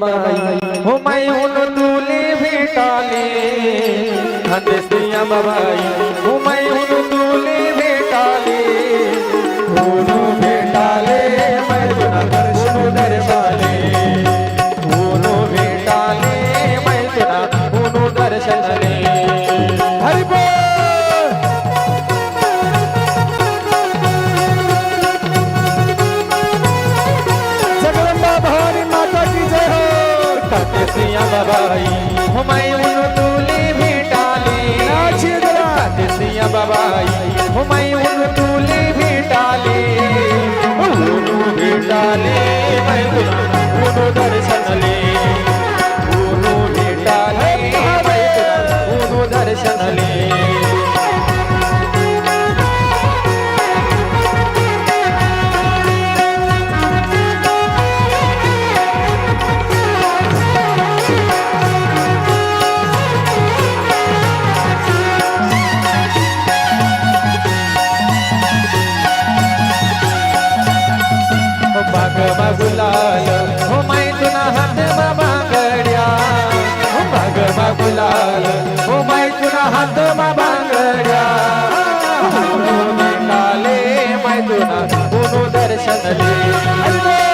बाबाई हो मायून तुले भेटाले खानदेसिया बाबाई. हो मायून तुले भेटाले. जरा खानदेसिया बाबाई. हो मायून तुले भेटाले. भेटाले. हो बाग बागुलाल हो माई तुना हात बाबांगड्या हो बाग बागुलाल हो माई तुना हात बाबांगड्या ऊन तुना